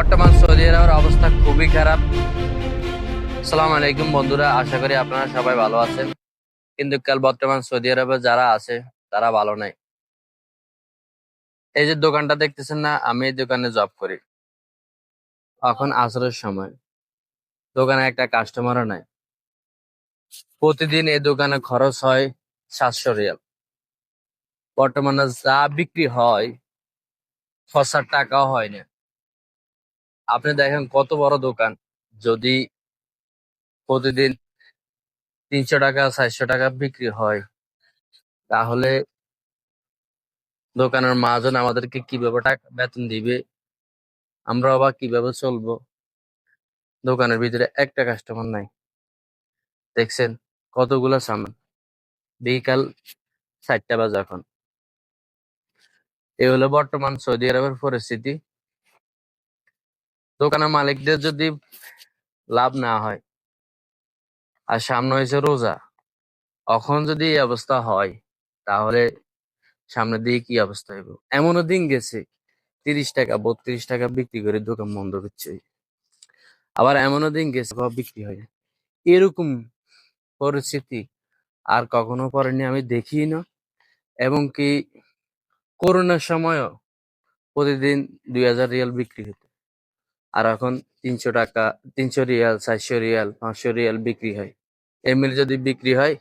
বর্তমান সৌদি আরবের অবস্থা খুবই খারাপ। সালাম আলাইকুম বন্ধুরা, আশা করি আপনারা সবাই ভালো আছেন। কিন্তু কাল বর্তমান সৌদি আরবে যারা আছে, তারা ভালো নাই। এই যে দোকানটা দেখতেছেন না, আমি এই দোকানে জব করি। এখন আসরের সময়। দোকানে একটা কাস্টমারও নাই। প্রতিদিন এই দোকানে খরচ হয় সাতশো রিয়াল। বর্তমানে যা বিক্রি হয় ছশার টাকাও হয় না। আপনি দেখেন কত বড় দোকান। যদি প্রতিদিন তিনশো টাকা, চারশো টাকা বিক্রি হয়, তাহলে দোকানের মহাজন আমাদেরকে কীভাবে টাকা বেতন দিবে, আমরা আবার কীভাবে চলবো। দোকানের ভিতরে একটা কাস্টমার নাই। দেখছেন কতগুলো সামান। বিকাল চারটা বাজে এখন। এই হলো বর্তমান সৌদি আরবের পরিস্থিতি। দোকানের মালিকদের যদি লাভ না হয়, আর সামনে হয়েছে রোজা এখন যদি এই অবস্থা হয়, তাহলে সামনের দিকে কি অবস্থা হইব? এমনও দিন গেছে, তিরিশ টাকা, বত্রিশ টাকা বিক্রি করে দোকান বন্ধ করছে। আবার এমনও দিন গেছে বিক্রি হয় এরকম পরিস্থিতি আর কখনো পরেনি আমি দেখি না। এবং কি করোনার সময়ও প্রতিদিন দুই হাজার রিয়াল বিক্রি হতো। আর এখন তিনশো টাকা, তিনশো রিয়াল, চারশো রিয়াল, পাঁচশো রিয়াল বিক্রি হয়। এমনি যদি বিক্রি হয়,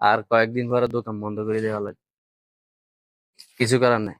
আর কয়েকদিন পরে দোকান বন্ধ করে দেওয়া লাগে কিছু করার নাই।